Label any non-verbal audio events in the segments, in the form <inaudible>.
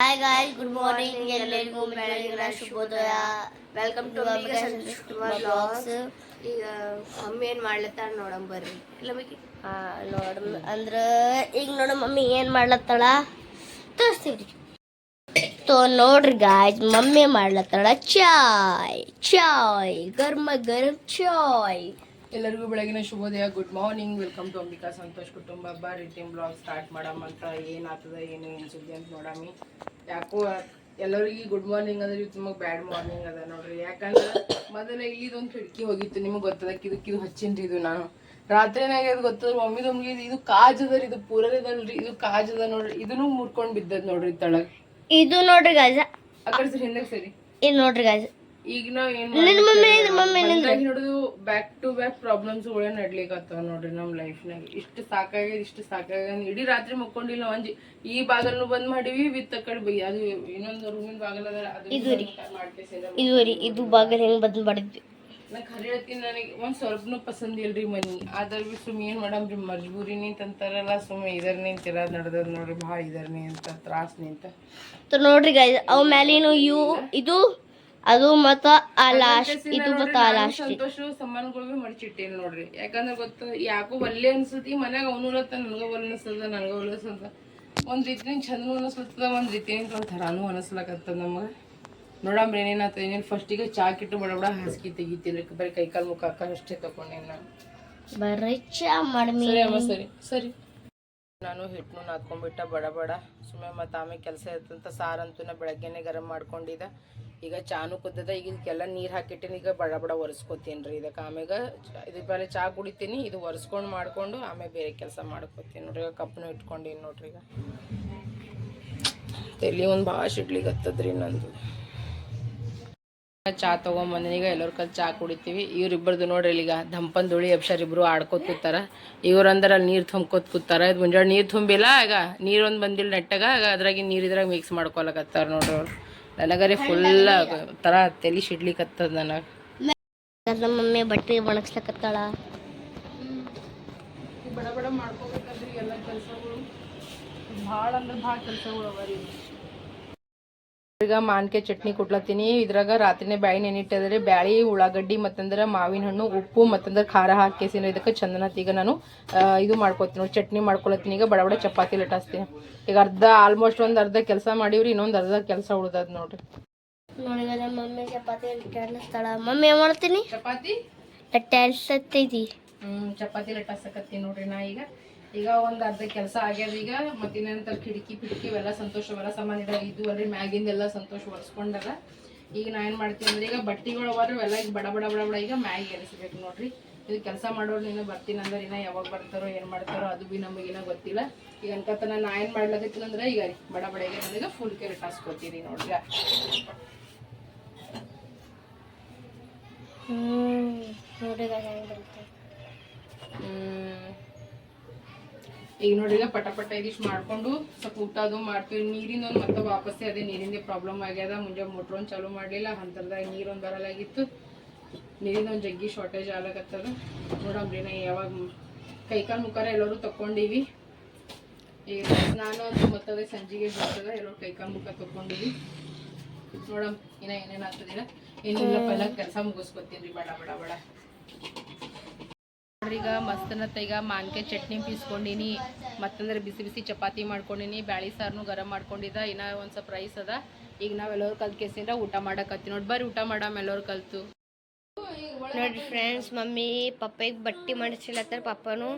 Hi guys good morning ಎಲ್ಲರಿಗೂ ಬೆಳಗಿನ ಶುಭೋದಯ. Welcome to Santosh Kumar blogs ಈಗ ಮಮ್ಮಿ ಏನ್ ಮಾಡ್ಲತ್ತಾಳ ನೋಡಮ್ ಬರ್ರಿ. ಇಲ್ಲ ಬೇಕಿ ನೋಡ ಅಂದ್ರ ಈಗ ನೋಡ ಮಮ್ಮಿ ಏನ್ ಮಾಡ್ಲತ್ತಾಳ? ತೋರಿಸ್ತೀವ್ರಿ. ತೋ ನೋಡ್ರಿ ಗಾಯ್ಸ್ ಮಮ್ಮಿ ಮಾಡ್ಲತ್ತಾಳ? ಚಾಯ್ ಚಾಯ್ ಗರ್ಮ ಗರಂ ಚಾಯ್. ಎಲ್ಲರಿಗೂ ಬೆಳಗಿನ ಶುಭೋದಯ. Good morning welcome to Ambika Santosh ಕುಟುಂಬ ಹಬ್ಬ. ಟೀಮ್ ಬ್ಲಾಗ್ ಸ್ಟಾರ್ಟ್ ಮಾಡಮ್ ಅಂತ ಏನಾಗ್ತದ ಏನು ಏನು ಸುದ್ದಿ ಅಂತ ನೋಡಮಿ ಯಾಕೋ ಎಲ್ಲರಿಗೂ ಗುಡ್ ಮಾರ್ನಿಂಗ್ ಅಂದ್ರೆ ಇವತ್ತು ನಿಮಗೆ ಬ್ಯಾಡ್ ಮಾರ್ನಿಂಗ್ ಅದ ನೋಡ್ರಿ. ಯಾಕಂದ್ರೆ ಮೊದಲ ಇಲ್ಲಿದೊಂದು ಕಿಟಕಿ ಹೋಗಿತ್ತು ನಿಮಗೆ ಗೊತ್ತದ? ಇದಕ್ಕೆ ಇದು ಹಚ್ಚಿನ್ರಿ ಇದು ನಾನು. ರಾತ್ರಿನಾಗ ಅದು ಗೊತ್ತದ? ಮಮ್ಮಿ ನಮ್ಗೆ ಇದು ಕಾಜದ ರೀ ಇದು ಪೂರದಲ್ರಿ ಇದು ಕಾಜದ ಅದ ನೋಡ್ರಿ. ಇದನ್ನು ಮುರ್ಕೊಂಡ್ ಬಿದ್ದದ್ ನೋಡ್ರಿ ತಳಗ್. ಇದು ನೋಡ್ರಿ ಗಾಜ ಆ ಕಡೆ ಸರಿ ಹಿಂದೆ ಸರಿ. ಇದು ನೋಡ್ರಿ ಗಾಯ್ಸ್. ಈಗ ನಾವ್ ಏನ್ ಹಿಡಿದು ಬ್ಯಾಕ್ ಟು ಬ್ಯಾಕ್ ಪ್ರಾಬ್ಲಮ್ಸ್ ಗಳೇ ನಡ್ಲಿಕ್ಕೆ ನೋಡ್ರಿ ನಮ್ ಲೈಫ್ನಾಗ ಇಷ್ಟು ಸಾಕಾಗ್ಯದ ಇಷ್ಟು ಸಾಕಾಗ್ಯದ. ಇಡೀ ರಾತ್ರಿ ಮುಕ್ಕೊಂಡಿಲ್ಲ ಅಂಜಿ ಈ ಬಾಗಲ್ನು ಬಂದ್ ಮಾಡಿವಿ ವಿತ್ ಕಡೆ ಬೈ. ಅದು ಇನ್ನೊಂದು ರೂಮಿನ ಬಾಗಲ್ ಅದ ಮಾಡ್ಕೇಸಿದ ಇದು ಬಾಗಲ್ ಹೆಂಗ್ ಬಂದ್ ಮಾಡಿದ್ವಿ. ನಾ ಖರೆ ಹೇಳ್ತೀನಿ ನನಗೆ ಒಂದ್ ಸ್ವಲ್ಪನು ಪಸಂದ್ ಇಲ್ರಿ ಮನಿ. ಆದ್ರ ಬಿ ಸುಮ್ ಏನ್ ಮಾಡಮ್ರಿ ಮಜ್ಬೂರಿ ನಿಂತ ಅಂತಾರಲ್ಲ ಸುಮ್ ಇದರ್ ನಿಂತಿರ ನಡ್ದದ್ ನೋಡ್ರಿ ಭಾಳ ಇದರ್ ನಿಂತ ತ್ರಾಸ್ ನಿಂತ. ನೋಡ್ರಿ ಗಾಯ್ಸ್ ಅವ್ ಮ್ಯಾಲಿನ ಇವು ಇದು ಅದು ಮತ್ತ ಆ ಲಾಸ್ಟ್ ಇದು ಮತ್ತ ಆ ಲಾಸ್ಟ್ ಸಂತೋಷ ನೋಡ್ರಿ. ಯಾಕಂದ್ರೆ ಗೊತ್ತ ಯಾಕೋ ಒಲ್ಲೆ ಅನ್ಸತಿ ಮನ್ಯಾಗ ಅವನು ಇರತ್ತ ನನಗ ಒಲ್ ಅನ್ಸದ ನನಗ ಒಲ್ ಅನ್ಸದ ಒಂದ್ ರೀತಿ ಚಂದನು ಅನಿಸ್ಲತ್ತದ ಒಂದ್ ರೀತಿ ಒಂದ್ ಥರಾನು ಅನಿಸ್ಲಕತ್ತದ ನಮಗ. ನೋಡಮ್ರಿ ಏನೇನಾತ ಏನೇನು ಫಸ್ಟಿಗೆ ಚಾ ಕಿಟ್ಟು ಬಡ ಬಡ ಹಾಸಿಗೆ ತೆಗಿತೀನಿ ಬರೀ ಕೈ ಕಾಲು ಮುಖ ಹಾಕ ಅಷ್ಟೇ ತಕೊಂಡೇನ್ ನಾನು ಬರೀ ಚಾ ಮಾಡಿ ಸರಿ ಅಮ್ಮ ಸರಿ ಸರಿ. ನಾನು ಹಿಟ್ಟನ್ನು ನಾದ್ಕೊಂಡ್ಬಿಟ್ಟ ಬಡ ಬಡ. ಸುಮ್ಮನೆ ಮತ್ತೆ ಆಮೇಲೆ ಕೆಲಸ ಇರ್ತಂತ ಸಾರಂತೂ ನಾ ಬೆಳಗ್ಗೆನೆ ಗರಂ ಮಾಡ್ಕೊಂಡಿದ್ದ. ಈಗ ಚಾನು ಕುದ್ದದ ಈಗ ಇದಕ್ಕೆಲ್ಲ ನೀರು ಹಾಕಿಟ್ಟಿನಿ, ಈಗ ಬಡ ಬಡ ಒರೆಸ್ಕೋತೀನಿ ರೀ. ಇದಕ್ಕೆ ಆಮ್ಯಾಗ ಇದ್ರ ಮೇಲೆ ಚಾ ಕುಡಿತೀನಿ, ಇದು ಒರೆಸ್ಕೊಂಡು ಮಾಡ್ಕೊಂಡು ಆಮೇಲೆ ಬೇರೆ ಕೆಲಸ ಮಾಡ್ಕೊತೀನಿ ನೋಡ್ರಿ. ಈಗ ಕಪ್ಪನು ಇಟ್ಕೊಂಡೀನಿ ನೋಡ್ರಿ ಈಗ. ತಲೆ ಒಂದು ಭಾಳ ಶಿಡ್ಲಿಗತ್ತದ್ರಿ ನಂದು. ಚಾ ತಗೊಂಬಂದಿನಿ, ಈಗ ಎಲ್ಲರ ಕಲ್ ಚಾ ಕುಡಿತೀವಿ. ಇವ್ರಿಬ್ಬರದು ನೋಡ್ರಿ ಈಗ ದಂಪನ್ ಧೂಳಿ ಅಪ್ಷರ್ ಇಬ್ರು ಆಡ್ಕೋತ ಕೂತಾರ. ಇವ್ರಂದ್ರ ಅಲ್ಲಿ ನೀರು ತುಂಬ್ಕೋತ ಕೂತಾರ. ಇದು ಮುಂಜಾನೆ ನೀರು ತುಂಬಿಲ್ಲ ಆಗ ನೀರೊಂದು ಬಂದಿಲ್ಲ ನೆಟ್ಟಾಗ ಅದ್ರಾಗಿ ಅದ್ರಾಗ ನೀರು ಇದ್ರಾಗ ಮಿಕ್ಸ್ ಮಾಡ್ಕೊಳಕತ್ತಾರ ನೋಡ್ರಿ ಅವ್ರು. ನನಗರೆ ಫುಲ್ ತರ ತಲೆ ಶಿಡ್ಲಿಕತ್ತದ ನನಗೆ. ನಮ್ಮ ಮಮ್ಮಿ ಬಟ್ಟೆ ಒಣಗ್ಸ್ಲಕತ್ತಾಳ ಬಡ ಬಡ ಮಾಡ್ಕೋಬೇಕಂದ್ರೆ ಎಲ್ಲ ಕೆಲಸಗಳು ಭಾಳ ಅಂದ್ರೆ ಭಾಳ ಕೆಲಸಗಳು ಅವ ರೀ. ಈಗ ಮಾನ್ಕಾಯಿ ಚಟ್ನಿ ಕೊಟ್ಲತ್ತೀನಿ. ಇದ್ರಾಗ ರಾತ್ರಿನೇ ಬ್ಯಾಳಿ ನೆನಿಟ್ಟಿದ್ರೆ ಬ್ಯಾಳಿ ಉಳ್ಳಾಗಡ್ಡಿ ಮತ್ತಂದ್ರೆ ಮಾವಿನ ಹಣ್ಣು ಉಪ್ಪು ಮತ್ತಂದ್ರೆ ಖಾರ ಹಾಕೇಸಿನ ಇದಕ್ಕೆ ಚಂದನತ್ ಈಗ ನಾನು ಇದು ಮಾಡ್ಕೊತೀನಿ ಚಟ್ನಿ ಮಾಡ್ಕೊಳತ್ತೀನಿ. ಈಗ ಬಡ ಬಡ ಚಪಾತಿ ಲಟಾಸ್ತೀನಿ ಈಗ ಅರ್ಧ ಆಲ್ಮೋಸ್ಟ್ ಒಂದು ಅರ್ಧ ಕೆಲಸ ಮಾಡೀವ್ರಿ ಇನ್ನೊಂದು ಅರ್ಧ ಕೆಲಸ ಉಳ್ದದ ನೋಡ್ರಿ. ನೋಡಿ ಮಮ್ಮಿ ಚಪಾತಿ ಮಮ್ಮಿ ಏನ್ ಮಾಡ್ತೀನಿ? ಚಪಾತಿ? ಲಟ್ಟಾಡ್ಸತ್ತೈತಿ ಹ್ಮ್ ಚಪಾತಿ ನೋಡ್ರಿ ನಾ ಈಗ. ಈಗ ಒಂದು ಅರ್ಧ ಕೆಲಸ ಆಗ್ಯದ ಈಗ ಮತ್ತಿನಂತರ ಕಿಟಕಿ ಪಿಟಕಿ ಇವೆಲ್ಲ ಸಂತೋಷ ಅವೆಲ್ಲ ಸಾಮಾನ್ ಇಡ ಇದು ಅಲ್ರಿ ಮ್ಯಾಗಿಂದೆಲ್ಲ ಸಂತೋಷ ಒರೆಸ್ಕೊಂಡಲ್ಲ ಈಗ ನಾ ಏನು ಮಾಡ್ತೀನಿ ಅಂದ್ರೆ ಈಗ ಬಟ್ಟಿಗಳು ಎಲ್ಲ ಈಗ ಬಡ ಬಡ ಬಡ ಬಡ ಈಗ ಮ್ಯಾಗಿ ಎರಿಸ್ಬೇಕು ನೋಡ್ರಿ. ಇದು ಕೆಲಸ ಮಾಡೋರು ನೀನು ಬರ್ತೀನಿ ಅಂದ್ರೆ ಇನ್ನ ಯಾವಾಗ ಬರ್ತಾರೋ ಏನು ಮಾಡ್ತಾರೋ ಅದು ಬಿ ನಮಗಿನ ಗೊತ್ತಿಲ್ಲ. ಈಗ ಅನ್ಕತನ ನಾ ಏನು ಮಾಡ್ಲಕತ್ತೀನಿ ಅಂದ್ರೆ ಈಗ ರೀ ಬಡ ಬಡ ಈಗ ನನಗೆ ಫುಲ್ ಕೇರ್ ಟಾಸ್ಕೊತೀನಿ ನೋಡ್ರಿ. ಹ್ಮ್ ನೋಡಿದಾಗ guys ಹೆಂಗ್ ಬರುತ್ತೆ. ಹ್ಮ್. ಈಗ ನೋಡ್ರಿ ಪಟ ಪಟ ಇದಿಷ್ಟು ಮಾಡ್ಕೊಂಡು ಸ್ವಲ್ಪ ಊಟ ಅದು ಮಾಡ್ತೀವಿ. ನೀರಿಂದ ಒಂದು ಮತ್ತೆ ವಾಪಸ್ಸೇ ಅದೇ ನೀರಿಂದ ಪ್ರಾಬ್ಲಮ್ ಆಗ್ಯದ. ಮುಂಜಾ ಮೋಟ್ರೊಂದು ಚಾಲೂ ಮಾಡಲಿಲ್ಲ. ಅಂತರದಾಗ ನೀರೊಂದು ಬರಲಾಗಿತ್ತು. ನೀರಿಂದ ಒಂದು ಜಗ್ಗಿ ಶಾರ್ಟೇಜ್ ಆಗ್ಲಕತ್ತದ. ನೋಡಮ್ರಿ ನಾ ಯಾವಾಗ ಕೈಕಾಲು ಮುಖಾರ ಎಲ್ಲರೂ ತಕ್ಕೊಂಡೀವಿ. ಈಗ ನಾನು ಅದು ಮತ್ತದೇ ಸಂಜೆಗೆ ಬರ್ತದ ಎಲ್ಲರೂ ಕೈಕಾಲು ಮುಖ ತಕ್ಕೊಂಡಿವಿ. ನೋಡಮ್ ಇನ್ನ ಏನೇನು ಆಗ್ತದಿಲ್ಲ ಏನಿಲ್ಲಪ್ಪ ಎಲ್ಲ ಕೆಲಸ ಮುಗಿಸ್ಕೊತೀನಿ ಬಡ ಬಡ ಬಡ. ನೋಡ್ರಿ ಈಗ ಮಸ್ತನತ್ತ ಈಗ ಮಾನ್ಕೆ ಚಟ್ನಿ ಪೀಸ್ಕೊಂಡಿನಿ ಮತ್ತಂದ್ರೆ ಬಿಸಿ ಬಿಸಿ ಚಪಾತಿ ಮಾಡ್ಕೊಂಡಿನಿ ಬ್ಯಾಳಿ ಸಾರ್ನು ಗರಂ ಮಾಡ್ಕೊಂಡಿದ್ದ ಇನ್ನ ಒಂದ್ ಸ್ವಲ್ಪ ರೈಸ್ ಅದ. ಈಗ ನಾವೆಲ್ಲರೂ ಕಲ್ತ್ ಕೇಸಿಂದ ಊಟ ಮಾಡಕತ್ತಿ ನೋಡಿ ಬರ್ರಿ ಊಟ ಮಾಡಾಮ ಎಲ್ಲರೂ ಕಲ್ತು. ನೋಡ್ರಿ ಫ್ರೆಂಡ್ಸ್ ಮಮ್ಮಿ ಪಪ್ಪಗೆ ಬಟ್ಟಿ ಮಾಡಿಸ್ಲತ್ತಾರ ಪಪ್ಪನು.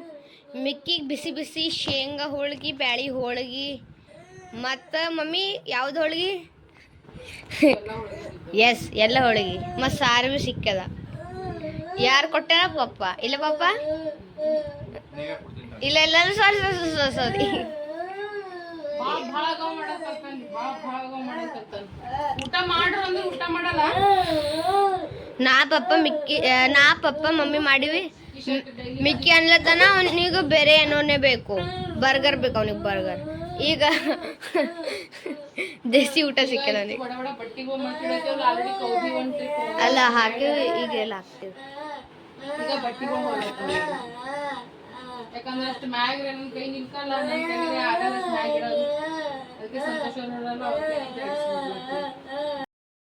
ಮಿಕ್ಕಿಗೆ ಬಿಸಿ ಬಿಸಿ ಶೇಂಗಾ ಹೋಳ್ಗಿ ಬ್ಯಾಳಿ ಹೋಳ್ಗಿ. ಮತ್ತು ಮಮ್ಮಿ ಯಾವ್ದು ಹೋಳ್ಗಿ? ಎಸ್ ಎಲ್ಲ ಹೋಳ್ಗಿ. ಮತ್ತು ಸಾರು ಸಿಕ್ಕದ. ಯಾರು ಕೊಟ್ಟಾರ? ಪಪ್ಪ. ಇಲ್ಲ ಪಪ್ಪ? ಇಲ್ಲ ಇಲ್ಲ ಸಾರಿ ನಾ ಪಪ್ಪ ಮಿಕ್ಕಿ ನಾ ಪಪ್ಪ ಮಮ್ಮಿ ಮಾಡಿವಿ. ಮಿಕ್ಕಿ ಅನ್ಲತ್ತಾನ ಅವನಿಗೆ ಬೇರೆ ಏನೋನೇ ಬೇಕು. ಬರ್ಗರ್ ಬೇಕು ಅವನಿಗೆ ಬರ್ಗರ್. ಈಗ ದೇಸಿ ಊಟ ಸಿಕ್ಕಿಲ್ಲ ಅಲ್ಲ ಹಾಕಿ ಈಗ ಎಲ್ಲ ಹಾಕ್ತೀವಿ. ಈಗ ಬಟ್ಟಿಗೊಂಡು ಯಾಕಂದ್ರೆ ಅಷ್ಟು ಮ್ಯಾಗ ನನ್ ಕೈ ನಿಲ್ಕಲ್ಲ ಅದಕ್ಕೆ ಸಂತೋಷ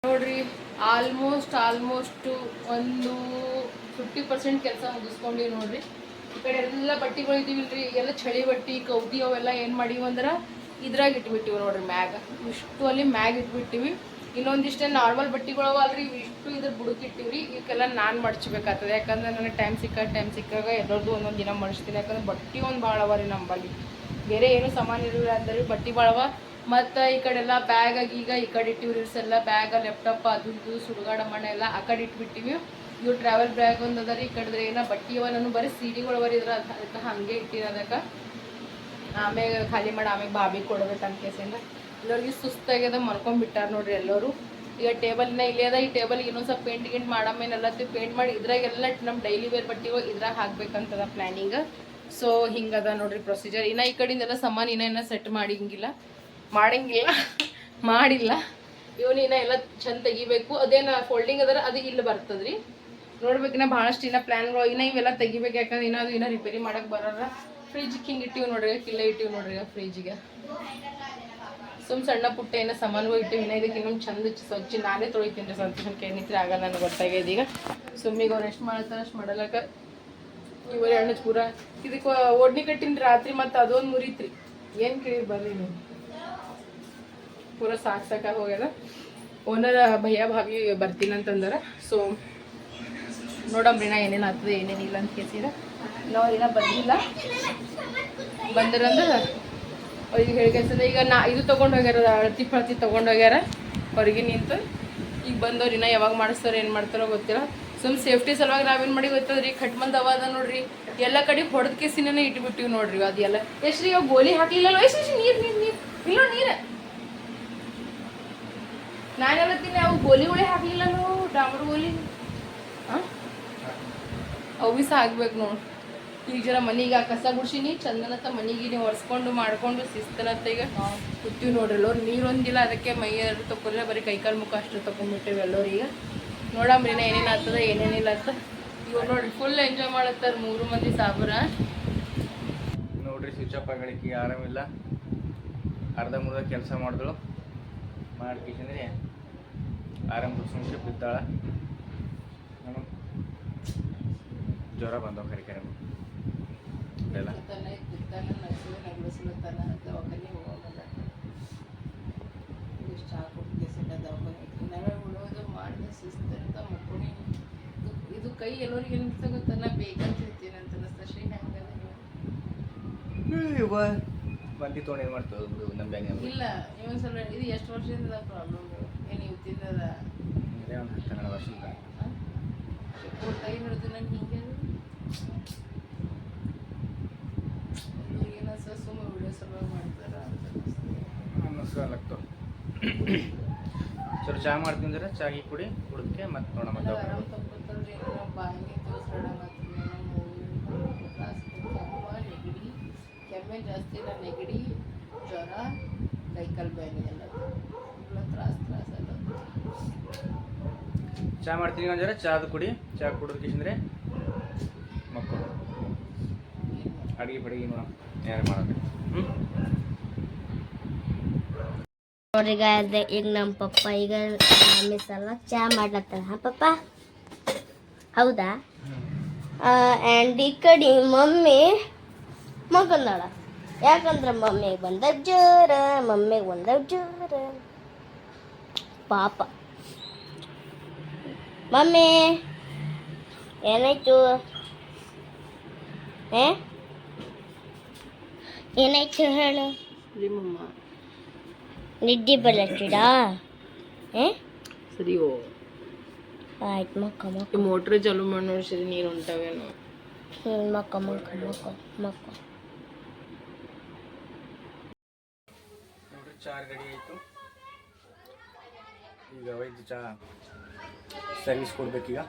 ನೋಡ್ರಿ ಆಲ್ಮೋಸ್ಟ್ ಆಲ್ಮೋಸ್ಟ್ ಒಂದು ಫಿಫ್ಟಿ ಪರ್ಸೆಂಟ್ ಕೆಲಸ ಮುಗಿಸ್ಕೊಂಡಿವಿ ನೋಡ್ರಿ. ಈ ಕಡೆ ಎಲ್ಲ ಬಟ್ಟಿಗಳು ಇದೀವಿಲ್ರಿ ಎಲ್ಲ ಚಳಿ ಬಟ್ಟಿ, ಕೌದಿ ಅವೆಲ್ಲ ಏನು ಮಾಡೀವಿ ಅಂದ್ರೆ ಇದ್ರಾಗ ಇಟ್ಬಿಟ್ಟಿವಿ ನೋಡ್ರಿ ಮ್ಯಾಗ. ಇಷ್ಟು ಅಲ್ಲಿ ಮ್ಯಾಗ ಇಟ್ಬಿಟ್ಟಿವಿ. ಇನ್ನೊಂದಿಷ್ಟೇ ನಾರ್ಮಲ್ ಬಟ್ಟೆಗಳವ ಅಲ್ರಿ ಇಷ್ಟು ಇದ್ರ ಬುಡಕಿಟ್ಟಿವ್ರಿ ಇವಕ್ಕೆಲ್ಲ ನಾನು ಮಡ್ಚ್ಬೇಕಾಗ್ತದೆ. ಯಾಕಂದ್ರೆ ನನಗೆ ಟೈಮ್ ಸಿಕ್ಕ ಟೈಮ್ ಸಿಕ್ಕಾಗ ಎಲ್ಲರದ್ದು ಒಂದೊಂದು ದಿನ ಮಡಿಸ್ತೀನಿ ಯಾಕಂದ್ರೆ ಬಟ್ಟೆ ಒಂದು ಭಾಳ ಅವ ರೀ ನಂಬಲ್ಲಿ. ಬೇರೆ ಏನು ಸಾಮಾನು ಇರಲಿಲ್ಲ ಅಂದ್ರೆ ಬಟ್ಟೆ ಭಾಳ ಅವ. ಮತ್ತು ಈ ಕಡೆ ಎಲ್ಲ ಬ್ಯಾಗ್ ಈಗ ಈ ಕಡೆ ಇಟ್ಟಿವ್ರಿ ಎಲ್ಲ ಬ್ಯಾಗ್ ಲ್ಯಾಪ್ಟಾಪ್ ಅದು ಇದು, ಸುಡುಗಾಡ ಮಣ್ಣೆ ಎಲ್ಲ ಆ ಕಡೆ ಇಟ್ಬಿಟ್ಟಿವಿ. ಇವು ಟ್ರಾವೆಲ್ ಬ್ಯಾಗ್ ಒಂದು ಅದ ರೀ ಈ ಕಡೆ ಏನೋ ಬಟ್ಟೆ ಅವ. ನಾನು ಬರೀ ರೀ ಇದ್ರ ಅದಕ್ಕೆ ಹಾಗೆ ಇಟ್ಟಿನ ಅದಕ್ಕೆ. ಆಮೇಲೆ ಖಾಲಿ ಮಾಡಿ ಆಮೇಲೆ ಬಾಬಿ ಕೊಡ್ಬೇಕಂತ ಕೇಸಿಂದ. ಎಲ್ಲರಿಗೆ ಸುಸ್ತಾಗ್ಯದ ಮಲ್ಕೊಂಡ್ಬಿಟ್ಟಾರ ನೋಡ್ರಿ ಎಲ್ಲರೂ. ಈಗ ಟೇಬಲ್ನ ಇಲ್ಲೇ ಅದ, ಈ ಟೇಬಲ್ ಇನ್ನೊಂದು ಸ್ವಲ್ಪ ಪೇಂಟ್ ಗಿಂಟ್ ಮಾಡಮೇನೆಲ್ಲ ಪೇಂಟ್ ಮಾಡಿ ಇದ್ರಾಗೆಲ್ಲ ನಮ್ಮ ಡೈಲಿ ವೇರ್ ಬಟ್ಟೆಗಳು ಇದ್ರಾಗ ಹಾಕ್ಬೇಕಂತದ ಪ್ಲ್ಯಾನಿಂಗ್ ಸೊ ಹಿಂಗದ ನೋಡ್ರಿ ಪ್ರೊಸೀಜರ್ ಇನ್ನ ಈ ಕಡೆಯಿಂದೆಲ್ಲ ಸಾಮಾನು ಇನ್ನ ಇನ್ನ ಸೆಟ್ ಮಾಡಿಂಗಿಲ್ಲ ಮಾಡಂಗಿಲ್ಲ. <laughs> ಮಾಡಿಲ್ಲ. ಇವನು ಇನ್ನ ಎಲ್ಲ ಚಂದ ತೆಗಿಬೇಕು. ಅದೇನ ಫೋಲ್ಡಿಂಗ್ ಅದರ, ಅದು ಇಲ್ಲಿ ಬರ್ತದ್ರಿ. ನೋಡ್ಬೇಕಿನ್ನ ಭಾಳಷ್ಟು ಇನ್ನ ಪ್ಲ್ಯಾನ್ಗಳು ಇನ್ನ ಇವೆಲ್ಲ ತೆಗಿಬೇಕು. ಯಾಕಂದ್ರೆ ಇನ್ನೂ ಅದು ಇನ್ನ ರಿಪೇರಿ ಮಾಡಕ್ ಬರೋಲ್ಲ ಫ್ರಿಜ್ ಹಿಂಗೆ ಇಟ್ಟಿವಿ ನೋಡ್ರಿ, ಕಿಲ್ಲ ಇಟ್ಟಿವಿ ನೋಡ್ರಿ ಫ್ರಿಜ್ಗೆ ಸುಮ್ ಸಣ್ಣ ಪುಟ್ಟ ಏನೋ ಸಮಾನವಾಗಿ ಇಟ್ಟು ಇನ್ನ ಇದಕ್ಕೆ ಇನ್ನೊಂದು ಚಂದ ಸ್ವಚ್ಛ ನಾನೇ ತೊಳಿತೀನಿ ರೀ ಸಂತೋಷಕ್ಕೆ ಏನಿತ್ರಿ ಆಗಲ್ಲ ನನಗೆ ಗೊತ್ತಾಗ್ಯದ ಈಗ. ಸುಮ್ಮಿಗೆ ಅವ್ರು ಎಷ್ಟು ಮಾಡ್ತಾರೆ ಅಷ್ಟು ಮಾಡಲಕ್ಕ ಇವರೇ ಎಣ್ಣೆ ಪೂರ. ಇದಕ್ಕೆ ಓಡ್ನಿ ಕಟ್ಟಿನ ರಾತ್ರಿ ಮತ್ತು ಅದೊಂದು ಮುರಿತ್ರಿ. ಏನು ಕೇಳಿ ಬರ್ರಿ ನೀವು? ಪೂರ ಸಾಕು ಹೋಗ್ಯದ. ಓನರ್ ಭಯ ಭಾವಿ ಬರ್ತೀನಂತಂದಾರ ಸೊ ನೋಡಮ್ರಿ ನಾ ಏನೇನು ಆಗ್ತದೆ ಏನೇನಿಲ್ಲ ಅಂತ ಕೇಳ್ತೀರ ನಾವು ಏನ ಬಂದಿಲ್ಲ. ಬಂದಿರಂದ್ರೆ ಅವ್ರಿಗೆ ಹೇಳ್ಕೇಸದ ಈಗ ನಾ ಇದು ತೊಗೊಂಡು ಹೋಗ್ಯಾರ, ಅಳತಿ ಪಳತಿ ತೊಗೊಂಡು ಹೋಗ್ಯಾರ. ಹೊರಗೆ ನಿಂತು ಈಗ ಬಂದವ್ರು ಇನ್ನೂ ಯಾವಾಗ ಮಾಡಿಸ್ತಾರೋ ಏನು ಮಾಡ್ತಾರೋ ಗೊತ್ತಿಲ್ಲ. ಸುಮ್ ಸೇಫ್ಟಿ ಸಲುವಾಗಿ ನಾವೇನು ಮಾಡಿ ಗೊತ್ತದ್ರಿ ಕಟ್ ಮಂದ್ ಅದ ನೋಡ್ರಿ. ಎಲ್ಲ ಕಡೆ ಹೊಡೆದ ಕೇಸಿನ ಇಟ್ಬಿಟ್ಟಿವಿ ನೋಡ್ರಿ ಅದೆಲ್ಲ ಎಷ್ಟು ಇವಾಗ ಗೋಲಿ ಹಾಕ್ಲಿಲ್ಲ ಎಷ್ಟು ಎಷ್ಟು ನೀರು ನೀರು ನೀರು. ಇಲ್ಲ ನೀರು. ನಾನೆಲ್ಲ ತಿನ್ನ, ಅವು ಗೋಲಿಗಳೇ ಹಾಕ್ಲಿಲ್ಲ ನಾವು ಡಾಮರ್ ಗೋಲಿ. ಹಾಂ ಅವು ಸಹ ಆಗ್ಬೇಕು ನೋಡು. ಈಗ ಜರ ಮನೆಗೆ ಕಸ ಗುಡ್ಸಿನಿ, ಚಂದನತ್ತ ಮನೆಗಿನಿ ಒರೆಸ್ಕೊಂಡು ಮಾಡ್ಕೊಂಡು ಶಿಸ್ತನತ್ತ ಈಗ ಕೂತೀವಿ ನೋಡ್ರಿ ಎಲ್ಲರು. ನೀರೊಂದಿಲ್ಲ ಅದಕ್ಕೆ ಮೈಯರು ತಗೊಲ್ಲ ಬರೀ ಕೈಕಾಲು ಮುಖ ಅಷ್ಟು ತೊಗೊಂಡ್ಬಿಟ್ಟಿವಿ ಎಲ್ಲರು ಈಗ. ನೋಡಮ್ರಿನ ಏನೇನು ಆಗ್ತದ ಏನೇನಿಲ್ಲ ಅಂತ. ಇವ್ರು ನೋಡ್ರಿ ಫುಲ್ ಎಂಜಾಯ್ ಮಾಡತ್ತಾರ ಮೂರು ಮಂದಿ ಸಾಬರ. ನೋಡ್ರಿ ಸ್ವಿಚ್ ಆಫ್ ಆಗಲಿಕ್ಕೆ ಆರಾಮಿಲ್ಲ. ಅರ್ಧ ಮುರ್ಧ ಕೆಲಸ ಮಾಡಿದಳು. ಮಾಡ್ಕೇಶಂದ್ರೆ ಆರಾಮ ಸುಮ್ಕೆ ಬಿದ್ದಾಳ ಜ್ವರ ಬಂದವು ಕರಿ. ಎಲ್ಲ ಇದು ಕೈ ಎಲ್ಲರಿಗೆ ಅನಿಸ್ತಾ ಗೊತ್ತಲ್ಲ? ಬೇಕಂತ ಇರ್ತೀನಿ ಅಂತ ಅನಿಸ್ತಾ ಶ್ರೀ ಹೆಂಗದ ಬಂದಿ ತೊಗೊಂಡು ಏನು ಮಾಡ್ತದೆ ಬಿಡು ನಮ್ಮ ಬ್ಯಾಂಗ್ ಇಲ್ಲ ಇನ್ನೊಂದ್ಸಲ ಇದು ಎಷ್ಟು ವರ್ಷದಿಂದ ಪ್ರಾಬ್ಲಮ್ ಏನು ಇವತ್ತಿಂದ ಇದೇ ಒಂದು ಹನ್ನೆರಡು ವರ್ಷ ಈಗ ಕೈ ಹಿಡಿದು ನಂಗೆ ಹಿಂಗೆ ಏನೋ ಸುಮ್ಮನೆ ಚಾ ಚಲೋ ಚಹಾ ಮಾಡ್ತೀನಿ ಅಂದ್ರೆ ಚಾಗಿ ಕುಡಿ ಕುಡಿದ್ಕೆ ಮತ್ತೆ ನೋಡೋಣ ಕೆಮ್ಮೆ ಜಾಸ್ತಿ ನೆಗಡಿ ಜ್ವರ ಕೈಕಾಲು ಎಲ್ಲ ಎಲ್ಲ ತ್ರಾಸ ಚಹಾ ಮಾಡ್ತೀನಿ ಅಂದ್ರೆ ಚಾದು ಕುಡಿ ಚಹಾ ಕುಡಿದ್ರೆ ಮಕ್ಕಳು ಅಡುಗೆ ಪಡಿಗೆ ನೋಡ ಯಾರು ಮಾಡೋದು? ನೋಡ್ರಿ ಗಾಯದ ಈಗ ನಮ್ಮ ಪಪ್ಪ ಈಗ ಮಮ್ಮಿ ಸಲ ಚಾ ಮಾಡ್ಲತ್ತಾರ ಹಾ ಪಪ್ಪ? ಹೌದಾ? ಆ್ಯಂಡ್ ಈ ಕಡೆ ಮಮ್ಮಿ ಮಗಂದಾಳ. ಯಾಕಂದ್ರೆ ಮಮ್ಮಿಗೆ ಬಂದ ಜೋರ ಮಮ್ಮಿಗೆ ಬಂದ ಜೋರ ಪಾಪ. ಮಮ್ಮಿ, ಏನಾಯ್ತು? ಏ? ಏನಾಯ್ತು ಹೇಳು? ನಿಮ್ಮಮ್ಮ ನಿದ್ದೆ ಬರ್ಲತ್ತಿಡಾ ಏ ಸರಿ ಓ. ಆಯ್ತು ಮಕ್ಕ ಮಕ್ಕ. ಈ ಮೋಟ್ರ್ ಚಾಲು ಮಾಡಿ ನೋಡಿ ಸರಿ ನೀರು ಹೊಂಟಾವೇನೋ. ಹ್ಞೂ ಮಕ್ಕ ಮಕ್ಕ ಮಕ್ಕ ಮಕ್ಕ. ನೋಡ್ರಿ ಚಹಾ ರೆಡಿ ಆಯಿತು. ಈಗ ವೈದ್ಯ ಚಹಾ ಸರ್ವಿಸ್ ಕೊಡ್ಬೇಕೀಗ.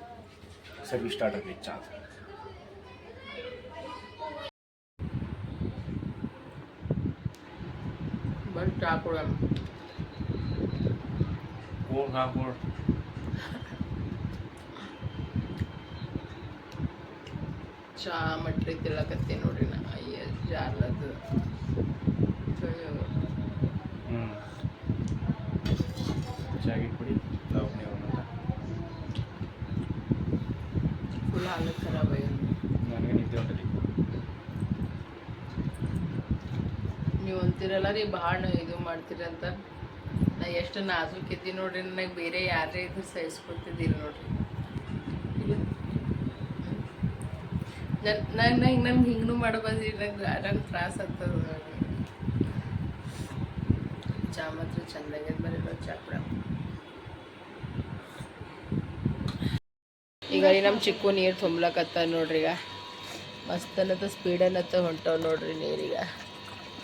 ಸರ್ವಿಸ್ ಸ್ಟಾರ್ಟ್ ಆಗಬೇಕು ಚಹಾ ಬಟ್ ಚಾ ಕೊಡೋಣ ಹೋಗಿ ಹಾಕೋಣ ಚಾ ಮಟ್ರಿ ತಿಳಕತ್ತೆ ನೋಡ್ರಿ ನಾ ಅಯ್ಯ ಜಾರ್ಲದ್ದು ಹ್ಞೂ ಹ್ಞೂ ಚಾಗಿ ಕುಡಿ ದವಾಖಾನೆ ಹೋಗೋಣ ಫುಲ್ ಹಾಲತ್ ಖರಾಬ್ ಆಗ್ಯದ ನನಗೆ ನಿದ್ದೆ ಹೊಂಟದಿ ನೀವು ಅಂತೀರಲ್ಲ ರೀ, ಭಾಳ ಇದು ಮಾಡ್ತೀರಂತ ನಾ ಎಷ್ಟು ನಾಜೂಕಿದ್ದಿ ನೋಡ್ರಿ, ನನಗೆ ಬೇರೆ ಯಾರೇ ಇದ್ರು ಸಹಿಸ್ಕೊತಿದ್ದೀರಿ ನೋಡ್ರಿ. ನನ್ನ ನಂಗೆ ನಮ್ಗೆ ಹಿಂಗೂ ಮಾಡಬಾರ್ದು ನಂಗೆ ನಂಗೆ ತ್ರಾಸ ಆಗ್ತದ ಚಾ ಮಾತ್ರ ಚಂದಾಗ್ಯದ ಬರೀ ಕೂಡ. ಈಗ ರೀ ನಮ್ಮ ಚಿಕ್ಕು ನೀರು ತುಂಬ್ಲಕತ್ತ ನೋಡ್ರಿ ಈಗ. ಮಸ್ತ್ ಅನ್ನತ್ತ ಸ್ಪೀಡ್ ಅನ್ನತ್ತ ಹೊಂಟವ್ ನೋಡ್ರಿ ನೀರೀಗ.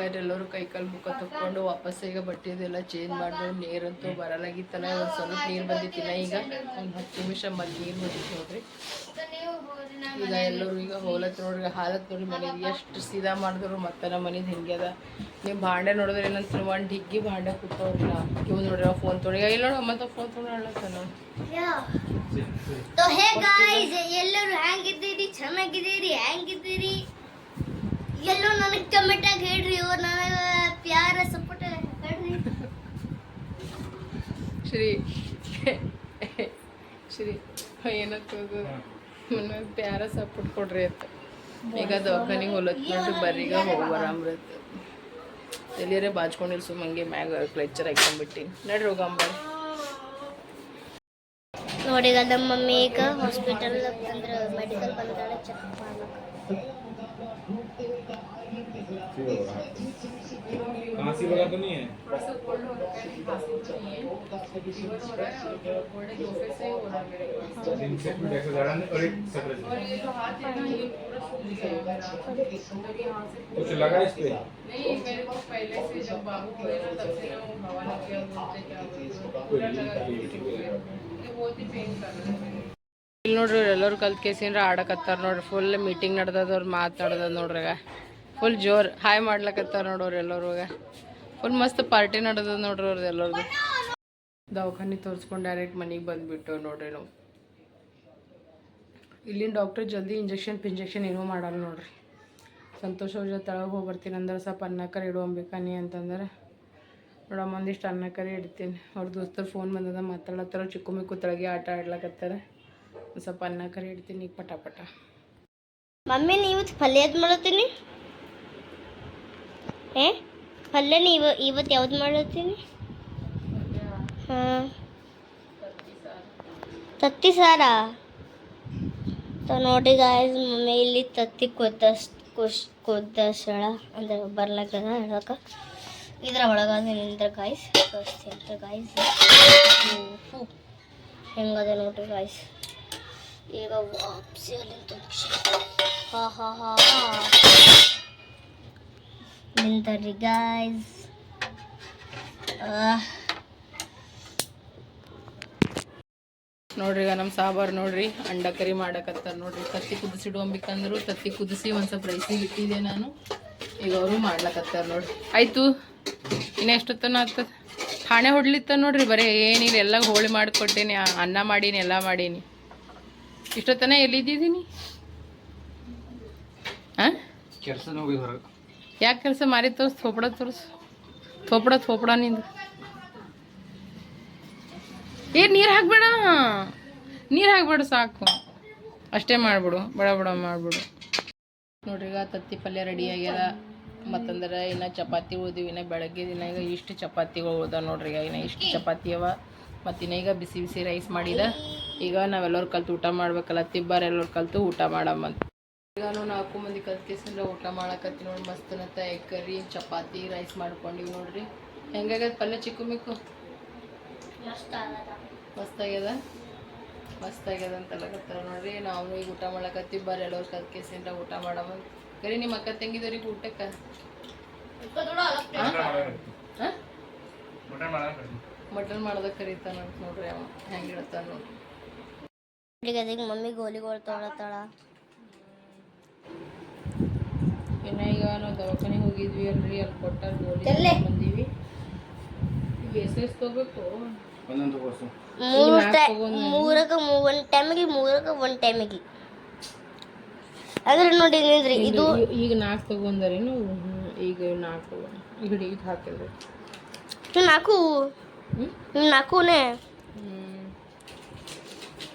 ಹಾಗಾಗಿ ಎಲ್ಲರೂ ಕೈ ಕಾಲು ಮುಖ ತಕ್ಕೊಂಡು ವಾಪಸ್ ಈಗ ಬಟ್ಟೆ ಬಟ್ಟೆದೆಲ್ಲ ಚೇಂಜ್ ಮಾಡಿದ್ರು ನೀರಂತೂ ಬರಲಾಗಿತ್ತಲ್ಲ, ಒಂದು ಸ್ವಲ್ಪ ನೀರು ಬಂದಿತ್ತಿಲ್ಲ ಈಗ. ಒಂದು ಹತ್ತು ನಿಮಿಷ ಮಲ್ಲಿ ನೀರು ಬಂದಿತ್ತು ನೋಡ್ರಿ. ಈಗ ಎಲ್ಲರೂ ಈಗ ಹೋಲತ್ ನೋಡ್ರಿ, ಹಾಲತ್ ನೋಡ್ರಿ ಮನೆಗೆ ಎಷ್ಟು ಸೀದಾ ಮಾಡಿದ್ರು, ಮತ್ತೆ ನಮ್ಮ ಮನೇದು ಹೆಂಗೆ ಅದ. ನೀವು ಭಾಂಡೆ ನೋಡಿದ್ರೆ ಏನಂತ ಒಂದು ಡಿಗ್ಗಿ ಭಾಂಡೆ ಕೂತವ್ರಲ್ಲ. ಇವ್ ನೋಡ್ರಿ ಫೋನ್ ತೊಳಿ ಇಲ್ಲ ನೋಡಿ ಅಮ್ಮ ಫೋನ್ ತೊಗೊಳತ್ತ ಎಲ್ಲರೂ ಹ್ಯಾಂಗಿದ್ದೀರಿ ಚೆನ್ನಾಗಿದ್ದೀರಿ? ಹ್ಯಾಂಗಿದ್ದೀರಿ ಎಲ್ಲರೂ ನನಗೆ ಕಮೆಂಟಾಗಿ ಹೇಳ್ರಿ ಇವ್ರು ನನಗೆ ಪ್ಯಾರ ಸಪೋರ್ಟ್ ಹೇಳ್ರಿ ಶ್ರೀ ಶ್ರೀ ಏನಕ್ಕೆ ನನಗೆ ಪ್ಯಾರ ಸಪೋರ್ಟ್ ಕೊಡ್ರಿ ಅಂತ. ಈಗ ದವಾಖಾನಿಗೆ ಹೊಲತ್ಕೊಂಡು ಬರ್ರೀಗ ಹೋಗಿ ಬರಾಮ್ರತ್ ಎಲ್ಲಿಯರೇ ಬಾಚ್ಕೊಂಡಿಲ್ಲ ಸುಮ್ಮಂಗೆ ಮ್ಯಾಗ ಕ್ಲೆಚರ್ ಹಾಕೊಂಡ್ಬಿಟ್ಟಿನಿ ನಡ್ರಿ ಹೋಗಂಬರ್ ನೋಡಿ ಈಗ ನಮ್ಮ ಮಮ್ಮಿ ಈಗ ಹಾಸ್ಪಿಟಲ್ ಅಂದ್ರೆ ಮೆಡಿಕಲ್ ಬಂದಾಳೆ ಚೆಕ್ ಮಾಡ್ಬೇಕು. खांसी वाला तो नहीं है इन्फेक्शन जैसा ज़्यादा नहीं और एक सफेद कुछ लगा इस पे नहीं मेरे को पहले से जब बाबू हुए ना तब से ना वो हवा लग गया बोलते क्या बोलते पूरा लगा ये बहुत ही पेन कर रहा है ಇಲ್ಲಿ ನೋಡ್ರಿ ಎಲ್ಲರೂ ಕಲ್ತ್ ಕೇಸಿಂದ್ರ ಆಡಕತ್ತಾರ ನೋಡ್ರಿ ಫುಲ್ ಮೀಟಿಂಗ್ ನಡ್ದದ ಅವ್ರು ಮಾತಾಡ್ದ ನೋಡ್ರಿ ಈಗ ಫುಲ್ ಜೋರ್. ಹಾಯ್ ಮಾಡ್ಲಕತ್ತಾರ ನೋಡೋರು ಎಲ್ಲರೂ ಫುಲ್ ಮಸ್ತ್ ಪಾರ್ಟಿ ನಡೆದ ನೋಡ್ರಿ ಅವ್ರದ್ದು ಎಲ್ಲರದು. ದವಾಖಾನೆ ತೋರಿಸ್ಕೊಂಡು ಡೈರೆಕ್ಟ್ ಮನೆಗೆ ಬಂದ್ಬಿಟ್ಟು ನೋಡ್ರಿ ನಾವು ಇಲ್ಲಿನ ಡಾಕ್ಟರ್ ಜಲ್ದಿ ಇಂಜೆಕ್ಷನ್ ಪಿಂಜೆಕ್ಷನ್ ಏನೂ ಮಾಡಲ್ಲ ನೋಡ್ರಿ. ಸಂತೋಷ ಅವ್ರ ಜೊತೆ ತಳಗೆ ಹೋಗಿ ಬರ್ತೀನಿ ಅಂದ್ರೆ ಸ್ವಲ್ಪ ಅನ್ನಕರಿ ಇಡುವಂಬೇಕಾನಿ ಅಂತಂದ್ರೆ. ನೋಡಮ್ಮ ಒಂದಿಷ್ಟು ಅನ್ನಕರಿ ಇಡ್ತೀನಿ. ಅವ್ರ ದೋಸ್ತರು ಫೋನ್ ಬಂದದ ಮಾತಾಡ್ಲತ್ತಾರ ಚಿಕ್ಕು ಮಿಕ್ಕು ತೆಳಗೆ ಆಟ ಆಡ್ಲಕತ್ತಾರ. ಒಂದ್ ಸ್ವಲ್ಪ ಅನ್ನಕರಿ ಇಡ್ತೀನಿ ಈಗ ಪಟ ಪಟ. ಮಮ್ಮಿ ನೀವು ಪಲ್ಯದ ಮಾಡತ್ತೀನಿ ಏ? ಪಲ್ಯ ನೀವು ಇವತ್ತು ಯಾವ್ದು ಮಾಡತ್ತೀನಿ ಹಾಂ. ತತ್ತಿ ಸಾರ? ಸೊ ನೋಡಿ ಗಾಯ್ಸ್ ಮಮ್ಮಿ ಇಲ್ಲಿ ತತ್ತಿ ಕುದ್ದಸ್ ಕುಶ್ ಸ್ಥಳ ಅಂದ್ರೆ ಬರ್ಲಾಗ್ತದ ಹೇಳಕ ಇದ್ರ ಒಳಗಾದ ನಿಂದ್ರ ಗಾಯ್ಸ್ ಗಾಯ್ಸ್ ಹೆಂಗದ ನೋಡ್ರಿ ಗಾಯ್ಸ್ ಈಗ ವಾಪಸಿ ಅಲ್ಲಿಂದ ಹಾ ಹಾ ಹಾ. ನಿಂತರಿ ಗಾಯ್ಸ್ ನೋಡ್ರಿ ಈಗ ನಮ್ಮ ಸಾಂಬಾರು ನೋಡ್ರಿ ಅಂಡ ಕರಿ ಮಾಡಕತ್ತಾರ ನೋಡ್ರಿ. ತತ್ತಿ ಕುದಿಸಿಡ್ಕೊಂಬೇಕಂದ್ರು ತತ್ತಿ ಕುದಿಸಿ ಒಂದು ಸ್ವಲ್ಪ ರೈಸಿಗೆ ಇಟ್ಟಿದ್ದೆ ನಾನು. ಈಗ ಅವರು ಮಾಡ್ಲಕತ್ತಾರ ನೋಡ್ರಿ. ಆಯ್ತು ಇನ್ನು ಎಷ್ಟೊತ್ತನ ಆಗ್ತದ? ಹಾಣೆ ಹೊಡ್ಲಿತ್ತ ನೋಡ್ರಿ ಬರೀ ಏನಿಲ್ಲ ಎಲ್ಲ ಹೋಳಿ ಮಾಡಿಕೊಟ್ಟೇನಿ ಅನ್ನ ಮಾಡೀನಿ ಎಲ್ಲ ಮಾಡೀನಿ. ಇಷ್ಟೊತ್ತನ ಎಲ್ಲಿದ್ದೀನಿ ಹಾಂ ಕೆಲಸ ಯಾಕೆ ಕೆಲಸ ಮಾರಿ ತೋರಿಸ್ ಥೋಪಡ ತೋರ್ಸು. ಥೋಪಡ ಥೋಪಡ ನಿಂದು. ಏ, ನೀರು ಹಾಕ್ಬೇಡ. ನೀರು ಹಾಕ್ಬೇಡ ಸಾಕು. ಅಷ್ಟೇ ಮಾಡಿಬಿಡು, ಬಡ ಬಡ ಮಾಡಿಬಿಡು. ನೋಡ್ರಿ, ಈಗ ತತ್ತಿ ಪಲ್ಯ ರೆಡಿ ಆಗ್ಯದ. ಮತ್ತಂದ್ರೆ ಇನ್ನು ಚಪಾತಿ ಉಳ್ದಿವಿ. ಇನ್ನು ಬೆಳಗ್ಗೆ ದಿನ ಈಗ ಇಷ್ಟು ಚಪಾತಿಗಳು ಉಳ್ದ ನೋಡ್ರಿ. ಈಗ ಇನ್ನು ಇಷ್ಟು ಚಪಾತಿ ಅವ. ಮತ್ತು ಇನ್ನ ಈಗ ಬಿಸಿ ಬಿಸಿ ರೈಸ್ ಮಾಡಿದ. ಈಗ ನಾವೆಲ್ಲರೂ ಕಲ್ತು ಊಟ ಮಾಡ್ಬೇಕಲ್ಲ. ತಿಬ್ಬಾರೆಲ್ಲರೂ ಕಲ್ತು ಊಟ ಮಾಡಮ್ಮಂತ. ಈಗ ನಾಲ್ಕು ಮಂದಿ ಕಲ್ತ್ಕೇಸಂದ್ರೆ ಊಟ ಮಾಡಕತ್ತಿ ನೋಡಿ ಮಸ್ತನತ್ತ ಎಗ್ ಕರಿ ಚಪಾತಿ ರೈಸ್ ಮಾಡ್ಕೊಂಡಿವಿ ನೋಡ್ರಿ. ಹೆಂಗಾಗ್ಯದ ಪಲ್ಯ ಚಿಕ್ಕು ಮಿಕ್ಕು? ಮಸ್ತಾಗ್ಯದ? ಮಸ್ತಾಗ್ಯದ ಅಂತ ಕತ್ತಾರ ನೋಡ್ರಿ. ನಾವು ಈಗ ಊಟ ಮಾಡಕತ್ತಿ ಬರ್ರಿ ಎಲ್ಲರೂ ಕಲ್ತ್ಕೇಸಂದ್ರೆ ಊಟ ಮಾಡಮ್ಮ ಕರಿ ನಿಮ್ಮ ಅಕ್ಕ ತಂಗಿದವ್ರಿಗೆ ಊಟಕ್ಕೆ? ಮಟನ್ ಮಾಡೋದಕ್ಕೆ ಕರೀತಾನ ಅಂತ ನೋಡ್ರಿ ಅವ. ಹೆಂಗೆ ಹೇಳ್ತಾನ ನೋಡ್ರಿ. ಮಮ್ಮಿ ಗೋಲಿಗಳು ತೊಗೊಳತ್ತಾಳ ಇನ್ನ ಈಗ ನಾವು ದವಾಖಾನೆ ಹೋಗಿದ್ವಿ ಅಲ್ರಿ ಅಲ್ಲಿ ಕೊಟ್ಟಾರ ಗೋಲಿ. ಬಂದೀವಿ. ಇವು ಎಸ್ ತಗೋಬೇಕು. ಒಂದೊಂದು ಕೋಸು ಮೂರಕ್ಕೆ ಒಂದು ಟೈಮಿಗೆ ಮೂರಕ್ಕೆ ಒಂದು ಟೈಮಿಗೆ. ಅದ್ರ ನೋಡಿ ನಿಂದ್ರಿ ಇದು ಈಗ- ನಾಲ್ಕು ತಗೊಂಡರೇನು ಈಗ ನಾಲ್ಕು ತಗೊಂಡ್ ಈಗ ಈಗ ಹಾಕಿದ್ರಿ. ನಾಲ್ಕು ನಾಲ್ಕುನೇ.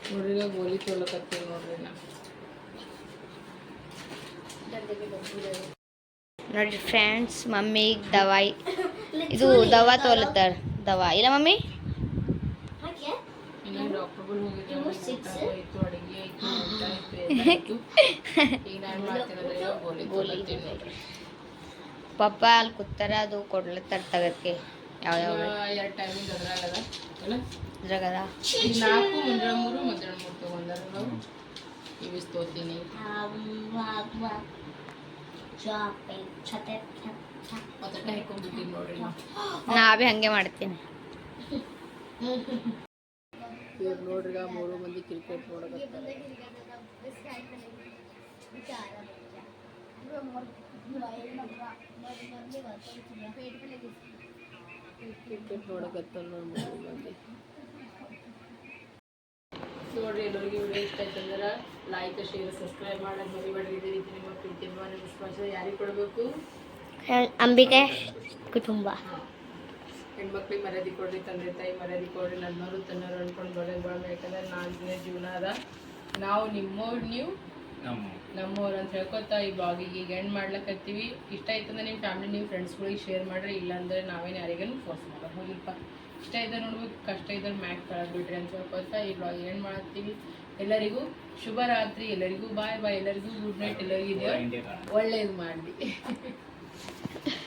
ನೋಡ್ರಿ ನಾ ಗೋಲಿ ತೊಗೊಳಕತ್ತೀವಿ ನೋಡ್ರಿ ನಾ ನೋಡ್ರಿ ಫ್ರೆಂಡ್ಸ್ ಮಮ್ಮಿಗೆ ದವಾಯಿ. ಇದು ದವಾ ತೊಗೊಲತ್ತಾರ ದವಾ ಇಲ್ಲ ಮಮ್ಮಿ? ಪಪ್ಪ ಅಲ್ಲಿ ಕೂತಾರ ಅದು ಕೊಡ್ಲತ್ತಾರ ತಗಕ್ಕೆ ಯಾವ ಯಾವ ಇದ್ರಾಗದ ನಾಲ್ಕು ಮೂರು ಮಧ್ಯಾಹ್ನ ಮೂರು ತೊಗೊಂಡಾರ ಇವಿಸ್ ತೊಗೋತೀನಿ ಮತ್ತೆ ಹಾಕೊಂಡ್ಬಿಟ್ಟಿವಿ ನೋಡ್ರಿ ನಾವು. <gasps> ನಾ ಭೀ ಹಂಗೆ ಮಾಡ್ತೀನಿ. ಇವ್ರು ನೋಡ್ರಿ ಮೂರು ಮಂದಿ ಕ್ರಿಕೆಟ್ ನೋಡಕತ್ತಾರೆ ಕ್ರಿಕೆಟ್ ನೋಡಕತ್ತಾರ ನೋಡಿ ಮೂರು ಮಂದಿ. ನೋಡ್ರಿ ಎಲ್ಲರಿಗೂ ವಿಡಿಯೋ ಇಷ್ಟ ಆಯ್ತು ಅಂದ್ರೆ ಲೈಕ್ ಶೇರ್ ಸಬ್ಸ್ಕ್ರೈಬ್ ಮಾಡೋದು ಮರಿಬೇಡ್ರಿ. ಇದೇ ರೀತಿ ನಿಮ್ಮ ಪ್ರೀತಿ ಅಭಿಮಾನ ವಿಶ್ವಾಸ ಯಾರಿಗೆ ಕೊಡಬೇಕು? ಅಂಬಿಕೆ ಕುಟುಂಬ. ಹೆಣ್ಮಕ್ಳಿಗೆ ಮರ್ಯಾದೆ ಕೊಡ್ರಿ ತಂದೆ ತಾಯಿ ಮರ್ಯಾದೆ ಕೊಡ್ರಿ ನನ್ನವರು ತನ್ನವರು ಅನ್ಕೊಂಡು ಬರೋದು ಬಾಳ ಯಾಕಂದ್ರೆ ನಾಲ್ಕು ಜೀವನ ಅದ. ನಾವು ನಿಮ್ಮವ್ರು ನೀವು ನಮ್ಮ ನಮ್ಮವ್ರು ಅಂತ ಹೇಳ್ಕೊತಾ ಈ ಬ್ಲಾಗಿಗೆ ಈಗ ಎಂಡ್ ಮಾಡ್ಲಕತ್ತೀವಿ. ಇಷ್ಟ ಆಯ್ತಂದ್ರೆ ನಿಮ್ಮ ಫ್ಯಾಮಿಲಿ ನೀವು ಫ್ರೆಂಡ್ಸ್ಗಳಿಗೆ ಶೇರ್ ಮಾಡ್ರಿ. ಇಲ್ಲಾಂದ್ರೆ ನಾವೇನು ಯಾರಿಗೇನು ಫೋರ್ಸ್ ಮಾಡೋದು ಹೋಗಿಲ್ಪ ಇಷ್ಟ ಇದೆ ನೋಡ್ಬೇಕು ಕಷ್ಟ ಇದ್ದಾರೆ ಮ್ಯಾಟ್ ಕಳೆದು ಬಿಡ್ರಿ ಅಂತ ಹೇಳ್ಕೊಳ್ತಾ ಈ ಬ್ಲಾಗ್ ಏನು ಮಾಡ್ತೀವಿ ಎಲ್ಲರಿಗೂ ಶುಭ ರಾತ್ರಿ ಎಲ್ಲರಿಗೂ ಬಾಯ್ ಬಾಯ್ ಎಲ್ಲರಿಗೂ ಗುಡ್ ನೈಟ್ ಎಲ್ಲರಿಗೂ ಒಳ್ಳೇದು ಮಾಡಲಿ. <laughs>